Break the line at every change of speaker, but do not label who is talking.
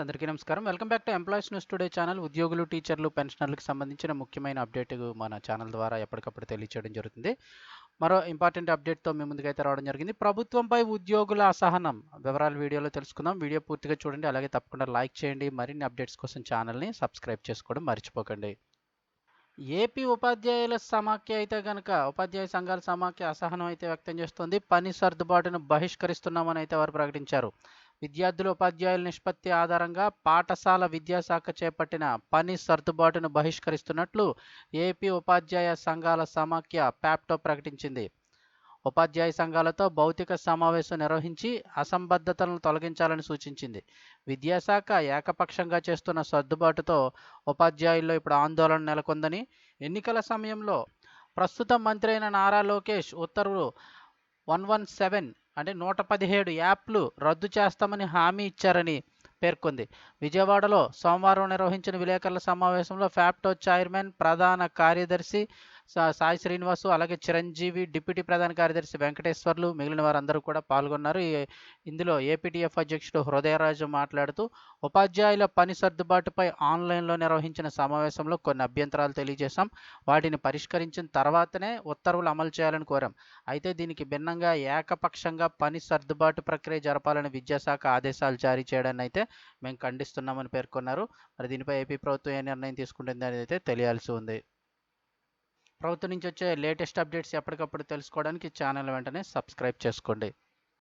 అందరికీ నమస్కారం. Welcome back to employees news today channel. ఉద్యోగులు టీచర్లు పెన్షనర్లకు సంబంధించిన ముఖ్యమైన అప్డేట్ మన ఛానల్ ద్వారా ఎప్పటికప్పుడు తెలియచేయడం జరుగుతుంది. మరో ఇంపార్టెంట్ అప్డేట్తో మీ ముందుకైతే రావడం జరిగింది. ప్రభుత్వంపై ఉద్యోగుల అసహనం. వివరాలు వీడియోలో తెలుసుకుందాం. వీడియో పూర్తిగా చూడండి. అలాగే తప్పకుండా లైక్ చేయండి. మరిన్ని అప్డేట్స్ కోసం ఛానల్ని సబ్స్క్రైబ్ చేసుకోవడం మర్చిపోకండి. ఏపీ ఉపాధ్యాయుల సమాఖ్య అయితే కనుక ఉపాధ్యాయ సంఘాల సమాఖ్య అసహనం అయితే వ్యక్తం చేస్తుంది. పని సర్దుబాటును బహిష్కరిస్తున్నామని అయితే వారు ప్రకటించారు. విద్యార్థుల ఉపాధ్యాయుల నిష్పత్తి ఆధారంగా పాఠశాల విద్యాశాఖ చేపట్టిన పని సర్దుబాటును బహిష్కరిస్తున్నట్లు ఏపీ ఉపాధ్యాయ సంఘాల సమాఖ్య ప్యాప్టో ప్రకటించింది. ఉపాధ్యాయ సంఘాలతో భౌతిక సమావేశం నిర్వహించి అసంబద్ధతలను తొలగించాలని సూచించింది. విద్యాశాఖ ఏకపక్షంగా చేస్తున్న సర్దుబాటుతో ఉపాధ్యాయుల్లో ఇప్పుడు ఆందోళన నెలకొందని ఎన్నికల సమయంలో ప్రస్తుత మంత్రి అయిన నారా లోకేష్ ఉత్తర్వులు వన్ వన్ సెవెన్ అంటే నూట పదిహేడు యాప్లు రద్దు చేస్తామని హామీ ఇచ్చారని పేర్కొంది. విజయవాడలో సోమవారం నిర్వహించిన విలేకరుల సమావేశంలో ఫ్యాప్టో చైర్మన్ ప్రధాన కార్యదర్శి సాయి శ్రీనివాసు అలాగే చిరంజీవి డిప్యూటీ ప్రధాన కార్యదర్శి వెంకటేశ్వర్లు మిగిలిన వారందరూ కూడా పాల్గొన్నారు. ఇందులో ఏపీటీఎఫ్ అధ్యక్షుడు హృదయరాజు మాట్లాడుతూ ఉపాధ్యాయుల పని సర్దుబాటుపై ఆన్లైన్లో నిర్వహించిన సమావేశంలో కొన్ని అభ్యంతరాలు తెలియజేశాం. వాటిని పరిష్కరించిన తర్వాతనే ఉత్తర్వులు అమలు చేయాలని కోరాం. అయితే దీనికి భిన్నంగా ఏకపక్షంగా పని సర్దుబాటు ప్రక్రియ జరపాలని విద్యాశాఖ ఆదేశాలు జారీ చేయడాన్ని అయితే మేము ఖండిస్తున్నామని పేర్కొన్నారు. మరి దీనిపై ఏపీ ప్రభుత్వం ఏ నిర్ణయం తీసుకుంటుంది అనేది అయితే తెలియాల్సి ఉంది. ప్రభుత్వం నుంచి వచ్చే లేటెస్ట్ అప్డేట్స్ ఎప్పటికప్పుడు తెలుసుకోవడానికి ఛానల్ వెంటనే సబ్స్క్రైబ్ చేసుకోండి.